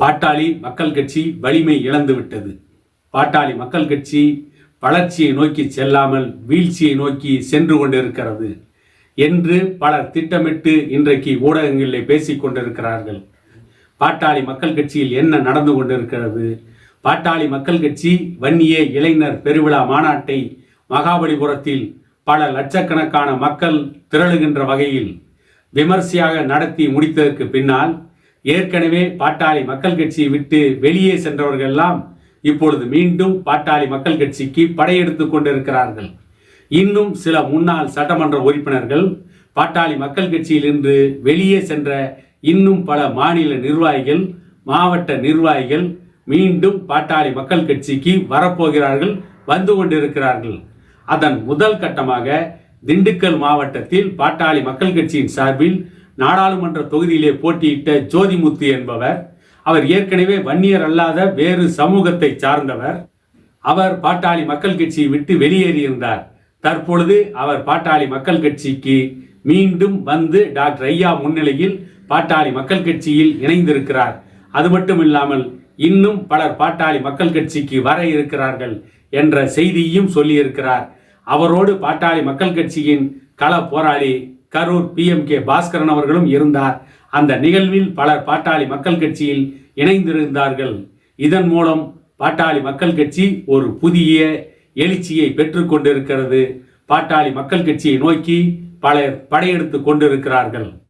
பாட்டாளி மக்கள் கட்சி வலிமை இழந்துவிட்டது பாட்டாளி மக்கள் கட்சி வளர்ச்சியை நோக்கி செல்லாமல் வீழ்ச்சியை நோக்கி சென்று கொண்டிருக்கிறது என்று பலர் திட்டமிட்டு இன்றைக்கு ஊடகங்களில் பேசிக் கொண்டிருக்கிறார்கள். பாட்டாளி மக்கள் கட்சியில் என்ன நடந்து கொண்டிருக்கிறது? பாட்டாளி மக்கள் கட்சி வன்னிய இளைஞர் பெருவிழா மாநாட்டை மகாபலிபுரத்தில் பல லட்சக்கணக்கான மக்கள் திரளுகின்ற வகையில் விமர்சையாக நடத்தி முடித்ததற்கு பின்னால் ஏற்கனவே பாட்டாளி மக்கள் கட்சியை விட்டு வெளியே சென்றவர்கள் எல்லாம் இப்பொழுது மீண்டும் பாட்டாளி மக்கள் கட்சிக்கு படையெடுத்து கொண்டிருக்கிறார்கள். இன்னும் சில முன்னாள் சட்டமன்ற உறுப்பினர்கள் பாட்டாளி மக்கள் கட்சியில் வெளியே சென்ற இன்னும் பல மாநில நிர்வாகிகள் மாவட்ட நிர்வாகிகள் மீண்டும் பாட்டாளி மக்கள் கட்சிக்கு வரப்போகிறார்கள் வந்து கொண்டிருக்கிறார்கள். அதன் முதல் கட்டமாக திண்டுக்கல் மாவட்டத்தில் பாட்டாளி மக்கள் கட்சியின் சார்பில் நாடாளுமன்ற தொகுதியிலே போட்டியிட்ட ஜோதிமுத்து என்பவர் அவர் ஏற்கனவே வன்னியர் அல்லாத வேறு சமூகத்தை சார்ந்தவர். அவர் பாட்டாளி மக்கள் கட்சியை விட்டு வெளியேறியிருந்தார். தற்பொழுது அவர் பாட்டாளி மக்கள் கட்சிக்கு மீண்டும் வந்து டாக்டர் ஐயா முன்னிலையில் பாட்டாளி மக்கள் கட்சியில் இணைந்திருக்கிறார். அது மட்டும் இல்லாமல் இன்னும் பலர் பாட்டாளி மக்கள் கட்சிக்கு வர இருக்கிறார்கள் என்ற செய்தியும் சொல்லியிருக்கிறார். அவரோடு பாட்டாளி மக்கள் கட்சியின் கள போராளி கரூர் பிஎம்கே பாஸ்கரன் அவர்களும் இருந்தார். அந்த நிகழ்வில் பலர் பாட்டாளி மக்கள் கட்சியில் இணைந்திருந்தார்கள். இதன் மூலம் பாட்டாளி மக்கள் கட்சி ஒரு புதிய எழுச்சியை பெற்றுக்கொண்டிருக்கிறது பாட்டாளி மக்கள் கட்சியை நோக்கி பலர் படையெடுத்து கொண்டிருக்கிறார்கள்.